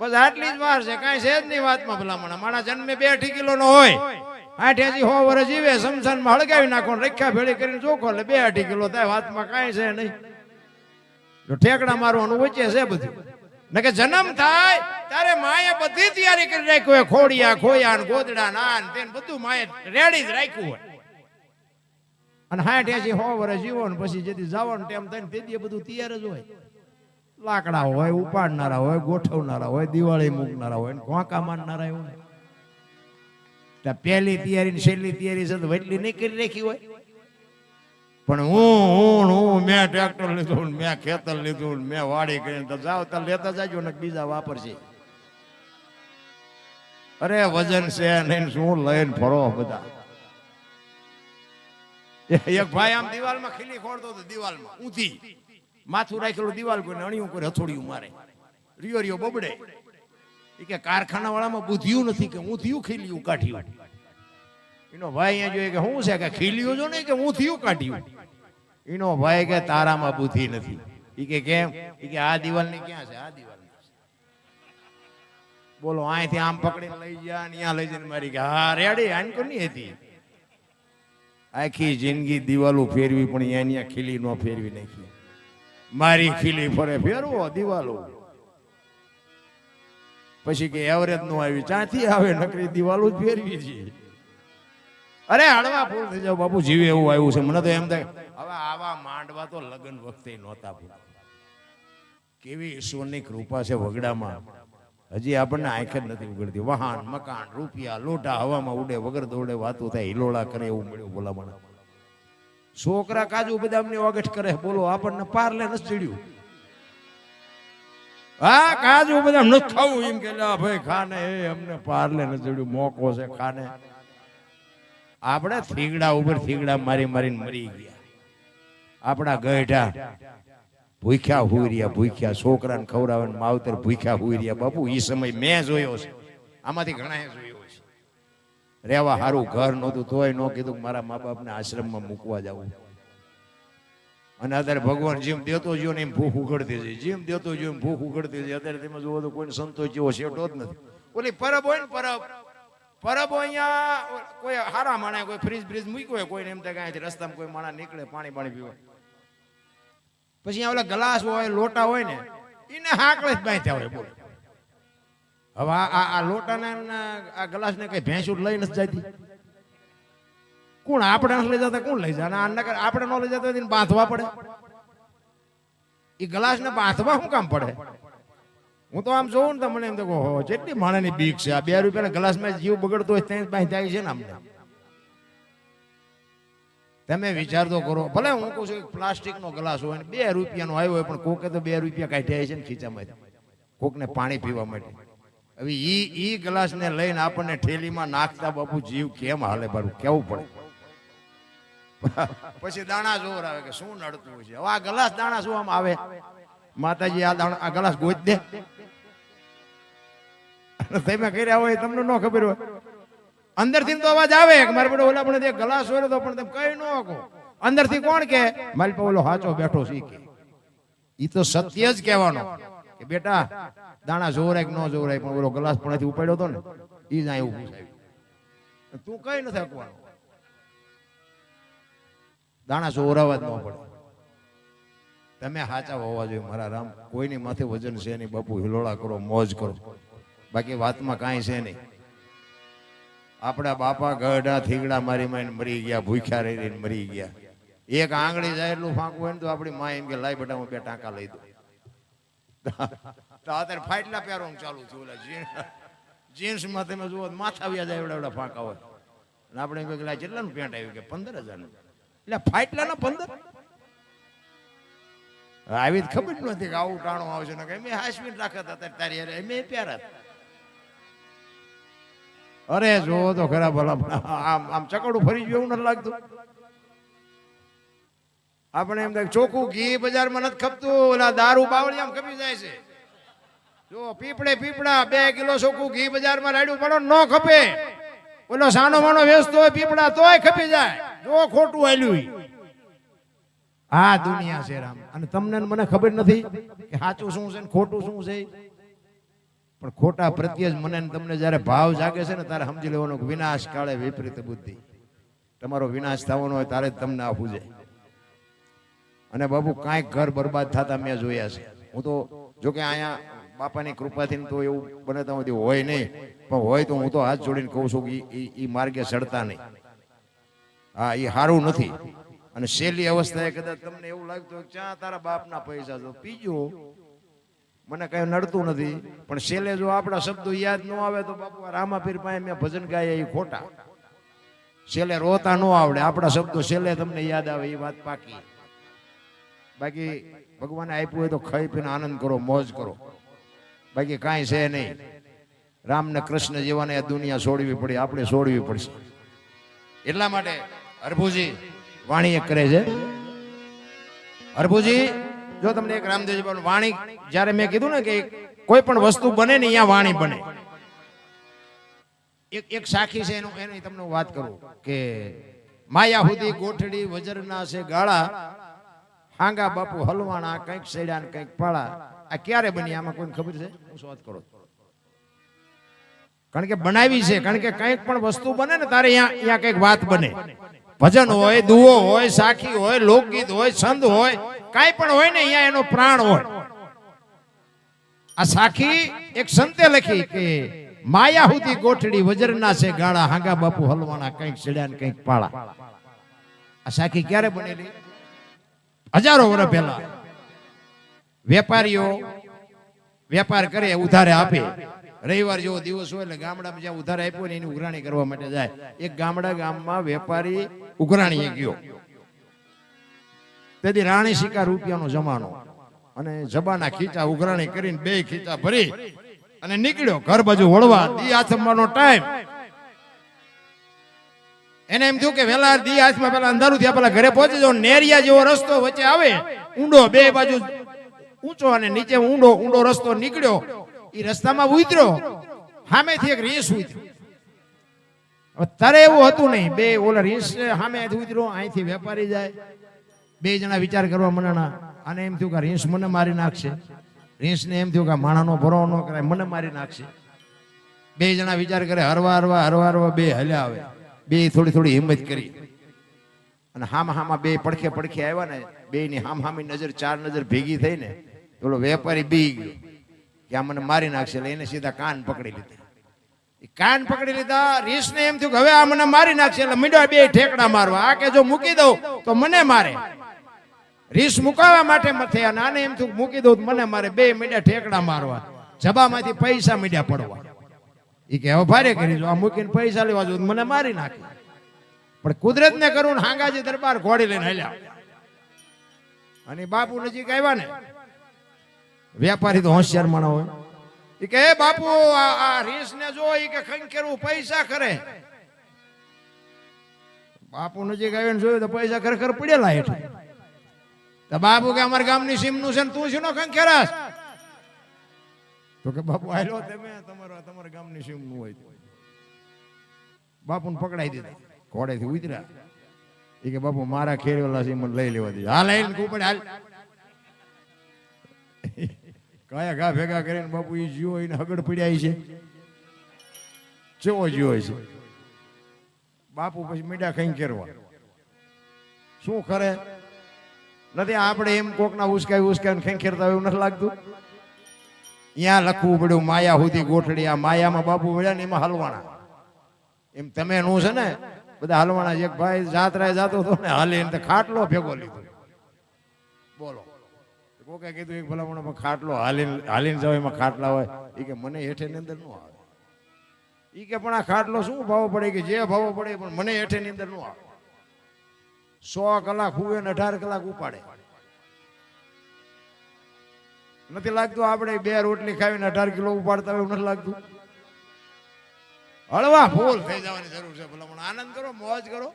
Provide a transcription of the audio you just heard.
બસ આટલી જ વાર છે, કાંઈ છે જ નહીં વાતમાં ભલામણ. મારા જન્મે બે અઢી કિલો નો હોય આઠ્યાસી સો વર્ષ જીવે સમસાનમાં હળગાવી નાખો ને રખ્યા ભેળી કરીને જોખો એટલે બે અઢી કિલો થાય, વાતમાં કાંઈ છે નહીં. જો ઠેકડા મારવાનું વચ્ચે છે બધું. ને કે જન્મ થાય, ત્યારે માએ બધી તૈયારી કરી રાખ્યું હોય, ખોડિયા ખોયા ને ગોદડા, નાન, તેન બધું માએ રેડી જ રાખ્યું હોય. અને હાઠ એસી સો વર્ષ જીવો ને પછી જેથી જવાનો ટાઈમ થાય ને તેથી બધું તૈયાર જ હોય. લાકડા હોય, ઉપાડનારા હોય, ગોઠવનારા હોય, દિવાળી મૂકનારા હોય ઘોંકા મારનારા હોય ત્યાં પહેલી તૈયારી ને છેલ્લી તૈયારી છે તો નહીં કરી રાખી હોય. પણ હું હું હું, મેં ટ્રેક્ટર લીધું મેં ખેતર લીધું મેં વાડી કરીને તો જાવ તો લેતા જાજો ને બીજા વાપરશે. અરે વજન છે નહીં શું લઈને ફરો બધા. એક ભાઈ આમ દિવાલમાં ખીલી ખોડતો હતો, દિવાલમાં ઊંધી. માથું રાખેલું દિવાલ કોઈ અણિયું કોઈ હથોડિયું મારે. Rio Rio બબડે. એ કે કારખાના વાળામાં બુદ્ધિયું નથી કે હું થયું ખીલ્યું કાઢ્યું. એનો ભાઈ અહીંયા જોઈએ કે શું છે કે ખીલ્યું જો નહીં કે હું થયું કાઢ્યું. એનો ભાઈ કે તારામાં બુદ્ધિ નથી. એ કે કેમ? એ કે આ દિવાલની ક્યાં છે? આ દિવાલ બોલો અહીંથી આમ પકડીને લઈ ગયા ને અહીંયા લઈ જઈને મારી કે, હા, રેડી, આન કોની હતી? આખી જિંદગી દિવાલો ફેરવી, પણ અહીંયા ખીલી નો ફેરવી નાખી. મારી ખીલી ફરે, ફેરવો દિવાલો. પછી કે એવરેજનું આવી ચાથી આવે, નકરી દિવાલો જ ફેરવી છે. અરે, હળવા ફૂલ થઈ જાવ બાપુ, જીવે એવું આવ્યું છે. મને તો એમ થાય, હવે આવા માંડવા તો લગ્ન વખતે નહોતા કેવી ઈશ્વરની કૃપા છે વગડામાં. હજી આપણને આંખ જ નથી ઉગડતી. વાહન, મકાન, રૂપિયા, લોટા, હવામાં ઉડે, વગર દોડે વાતો થાય, હિલોળા કરે એવું મળ્યું બોલામણ છોકરા કાજુ બદામની ઓગઠ કરે. બોલો, આપણને પારલે નથી ચડ્યું. હા, કાજુ બદામ ન ખાવું. એમ કે ભાઈ, ખાને. એ અમને પારલે નથી ચડ્યું. મોકો છે ખાને. આપણે થીગડા ઉપર થીગડા મારી મારીને મરી ગયા. આપણા ગઢા ભૂખ્યા હુઈ રહ્યા, ભૂખ્યા. છોકરાને ખવડાવે ને માવતર ભૂખ્યા હુઈ રહ્યા. બાપુ એ સમય મેં જોયો છે. આમાંથી ઘણા જોયો. રેવા હારું, ઘર નહોતું તોય ન કીધું મારા મા બાપને આશ્રમમાં મૂકવા જવું અને અત્યારે ભગવાન જેમ દેતો જો ને એમ ભૂખ ઉઘડતી જાય જેમ દેતો જો એમ ભૂખ ઉઘડતી છે, અત્યારે તમે જુઓ તો કોઈ સંતોષ જેવો શેટો જ નથી. ઓલી પરબ હોય ને પરબ. પરબ અહીંયા કોઈ હારા માણે કોઈ ફ્રીજ બ્રીજ મૂક્યો હોય, કોઈને એમ થાય કે અહીંથી રસ્તામાં કોઈ માણા નીકળે, પાણી પાણી પીવા. પછી અહીંયા ઓલા ગ્લાસ હોય, લોટા હોય ને, એને હાકળે જ બાંધ્યા હોય બોલો. હવે આ આ- લોટાને આ ગ્લાસને કઈ ભેંસું લઈ નથી જતી કોણ આપણે લઈ જતા, કોણ લઈ જાય? આ આપણે ન લઈ જતા એને બાંધવા પડે. એ ગ્લાસને બાંધવા શું કામ પડે? હું તો આમ જોઉં ને તો મને એમ તો કહો જેટલી માણસની બીક છે, આ બે રૂપિયાના ગ્લાસમાં જીવ બગડતો હોય ત્યાં બાંધી છે ને અમને તમે. વિચાર તો કરો, ભલે હું કહું છું પ્લાસ્ટિક નો ગ્લાસ હોય ને બે રૂપિયાનો આવ્યો હોય, પણ કોકે તો બે રૂપિયા કાઢ્યા છે ને ખીચામાં. કોકને પાણી પીવા માટે. હવે ઈ ઈ ગ્લાસ ને લઈને આપણને ઠેલીમાં નાખતા બાપુ જીવ કેમ હાલે બારું? કેવું પડે? પછી દાણા જોર આવે કે શું નડતું છે? હવે આ ગ્લાસ દાણા શું આમ આવે? માતાજી, આ દાણા, આ ગ્લાસ ગોચ દે. તમે કર્યા હોય તમને ન ખબર હોય. અંદરથી તો અવાજ આવે કે મારે પડે ઓલા પણ ગ્લાસ હોય તો પણ તમે કઈ ન શકો અંદરથી કોણ કે મારી પાસે ઓલો હાચો બેઠો શીખે એ તો સત્ય જ કહેવાનો. કે બેટા, દાણા જોરાય કે ન જોરાય, પણ ઓલો ગ્લાસ પણ ઉપાડ્યો હતો ને એ જ અહીં ઊભું થાય તું કઈ નથી શકવાનો દાણા જોરાવા જ ન પડે. તમે સાચા હોવા જોઈએ મારા રામ, કોઈની માથે વજન છે નહીં, બાપુ, હિલોળા કરો, મોજ કરો. બાકી વાતમાં કાંઈ છે નહીં. આપણા બાપા ગઢા થીગડા મારી મારીને મરી ગયા, ભૂખ્યા રહી રહીને મરી ગયા. એક આંગળી જાય એટલું ફાંકવું હોય ને તો આપણી માં એમ કે લાઈ બેટા, હું બે ટાંકા લઈ દઉં. અત્યારે ફાટલા પહેરવાનું ચાલુ થયું, ઓલા જીન્સ. જીન્સમાં તમે જુઓ, માથા વ્યાજ એવડા એવડા ફાંકા હોય. અને આપણે કહે કેટલાનું પેન્ટ આવ્યું કે પંદર હજારનું એટલે ફાટલાના પંદર? આવી ખબર નથી કે આવું ટાણું આવશે ને મેં હાસવીને રાખત હતા તારી અરે એમ પ્યારા અરે જો તો ખરા ભલા આમ આમ ચકડું ફરી ગયું એવું નથી લાગતું. આપણે એમ ચોખ્ખું ઘી બજારમાં નથી ખપતું ઓલા દારૂ બાવળી આમ ખપી જાય છે. જો પીપળે પીપળા, બે કિલો ચોખ્ખું ઘી બજારમાં રાડ્યું પડો ન ખપે. ઓલો સાનો માનો વેચતો હોય, પીપળા તોય ખપી જાય. જો ખોટું હાલ્યું આ દુનિયા છે રામ. અને તમને મને ખબર નથી કે સાચું શું છે ને ખોટું શું છે. પણ ખોટા પ્રત્યે જ મને તમને જ્યારે ભાવ જાગે છે ને ત્યારે સમજી લેવાનો વિનાશ કાળે વિપરીત બુદ્ધિ. તમારો વિનાશ થવાનો હોય ત્યારે તમને આ પૂજે. અને બાબુ કાંઈક ઘર બરબાદ થતા મેં જોયા છે. હું તો, જો કે અહીંયા બાપાની કૃપાથી તો એવું બને ત્યાં હોય નહીં. પણ હોય તો હું તો હાથ જોડીને કહું છું કે એ માર્ગે ચડતા નહીં. હા એ સારું નથી. અને શેલી અવસ્થાએ કદાચ તમને એવું લાગતું હોય ક્યાં તારા બાપના પૈસા તો પીજો. મને કઈ નડતું નથી. પણ છેલ્લે જો આપણા શબ્દો યાદ ન આવે તો બાપુ રામાપીર પાસે મેં ભજન ગાયા એ ખોટા. છેલ્લે રોતા ન આવડે. આપણા શબ્દો છેલ્લે તમને યાદ આવે એ વાત પાકી. બાકી ભગવાને આપ્યું હોય તો ખાઈ પીને આનંદ કરો, મોજ કરો. બાકી કાંઈ છે નહીં. રામ ને કૃષ્ણ જેવાને આ દુનિયા છોડવી પડી, આપણે છોડવી પડશે. એટલા માટે હરભુજી વાણી કરે છે. હરભુજી, જો તમને એક રામદેવજી બાબાનું વાણી જ્યારે મેં કીધું ને કે કોઈ પણ વસ્તુ બને ને અહીંયા વાણી બને. એક એક સાખી છે એનું, એની તમને વાત કરું કે માયા સુધી ગોઠડી વજરના છે ગાળા. હાંગા બાપુ હલવાણા કંઈક સેડ્યા ને કંઈક પાળા આ ક્યારે બની આમાં કોઈને ખબર છે? હું શોધ કરું કારણ કે બનાવી છે કારણ કે કંઈક પણ વસ્તુ બને ને તારે અહીંયા અહીંયા કંઈક વાત બને. ભજન હોય દુઓ હોય સાખી હોય લોકગીત હોય છંદ હોય કાંઈ પણ હોય ને અહીંયા એનો પ્રાણ હોય. આ સાખી એક સંતે લખી કે માયાહુતી ગોઠડી વજરના છે ગાળા હાંગા બાપુ હલવાના કંઈક છેડ્યા ને કંઈક પાળા આ સાખી ક્યારે બનેલી? હજારો વર્ષ પહેલા વેપારીઓ વેપાર કરે, ઉધારે આપે. રવિવાર જેવો દિવસ હોય એટલે ગામડામાં જ્યાં ઉધાર આપ્યો ને એની ઉઘરાણી કરવા માટે જાય. એક ગામડા ગામમાં વેપારી ઉઘરાણીએ ગયો. તેથી રાણી સિક્કા રૂપિયાનો જમાનો. અને જબાના ખીચા ઉઘરાણી કરીને બે ખીચા ભરી અને નીકળ્યો. ઘર બાજુ વળવા, દી આથમવાનો ટાઈમ એને એમ થયું કે વેલા દી હાથમાં પેલા અંધારું થયા, પેલા ઘરે પહોંચી જાવ નેરિયા જેવો રસ્તો વચ્ચે આવે, ઊંડો બે બાજુ ઊંચો અને નીચે ઊંડો ઊંડો રસ્તો નીકળ્યો. એ રસ્તામાં ઉતર્યો. સામેથી એક રેસ ઉતર્યો અત્યારે એવું હતું નહીં. બે ઓલા રીસ સામે ઉતર્યો, અહીંથી વેપારી જાય. બે જણા વિચાર કરવા મનાણા. અને એમ થયું કે રીંસ મને મારી નાખશે. રીંસને એમ થયું કે માણાનો ભરો ન કરાય, મને મારી નાખશે. બે જણા વિચાર કરે હરવા હરવા હરવા હરવા બે હલ્યા આવે. બે થોડી થોડી હિંમત કરી. અને હામ હામાં બે પડખે પડખે આવ્યા ને બે ની હામ હામી નજર, ચાર નજર ભેગી થઈ ને પેલો વેપારી બી ગયો. કે આ મને મારી નાખશે, એટલે એને સીધા કાન પકડી લીધા. કાન પકડી લીધા, રીસને એમ થયું કે હવે આ મને મારી નાખશે, એટલે મીડો બે ઠેકડા મારવા. આ કે જો મૂકી દઉં, તો મને મારે. રીસ મુકાવા માટે મથે અને આને એમ થયું મૂકી દઉં મને મારે. બે મીડા ઠેકડા મારવા. જબામાંથી પૈસા મીડ્યા પડવા. એ કે હવે ભારે કરી જો આ મૂકીને પૈસા લેવા જો મને મારી નાખે. પણ કુદરત ને કરું ને હાંગાજી દરબાર ઘોડી લઈને હાલ્યા. અને બાપુ નજીક આવ્યા ને વેપારી તો હોશિયાર માણો હોય. એ કે હે બાપુ આ રીસ ને જો એ કે ખંખેરવું પૈસા કરે બાપુ નજીક આવીને જોયું તો પૈસા ખરેખર પડેલા એટલે તો બાપુ કે અમારા ગામની સીમનું છે ને તું શું ખંખેરાશ. તો કે બાપુ આયલો તમે તમારા તમારા ગામની સીમનું હોય તો. બાપુને પકડાઈ દીધા. ઘોડેથી ઉતર્યા. એ કે બાપુ મારા ખેરવેલા છે મને લઈ લેવા દીધા હાલ લઈને ઉપર હાલ કયા ઘા ભેગા કરીને બાપુ એ જીવો એને હગડ પડ્યા છે. ચેવો જીવો છે. બાપુ પછી મીડા ખાઈ કેરવા. શું કરે? નથી આપણે એમ કોકના ઉસકાઈ ઉસકાઈ ખેંખેરતા હોય એવું નથી લાગતું? ત્યાં લખવું પડ્યું, માયા સુધી ગોઠડી આ માયામાં બાપુ મળ્યા ને એમાં હલવાણા. એમ તમે નું છે ને, બધા હલવાણા. એક ભાઈ જાત્રાએ જાતો હતો ને હાલી ને ખાટલો ભેગો લીધો. બોલો. કોકે કીધું, એક ભલામણમાં ખાટલો હાલીને હાલીને જાવ એમાં ખાટલા હોય. એ કે, મને હેઠે ની અંદરનું આવે. ઈ કે, પણ આ ખાટલો શું ભાવ પડે? કે, જે ભાવ પડે પણ મને હેઠે ની અંદર નો આવે. સો કલાક હુવે ને અઢાર કલાક ઉપાડે. નથી લાગતું આપણે બે રોટલી ખાવીને અઢાર કિલો ઉપાડતા હોય એવું નથી લાગતું? હળવા, ફૂલ. થઈ જવાની જરૂર છે, ભલા આનંદ કરો, મોજ કરો.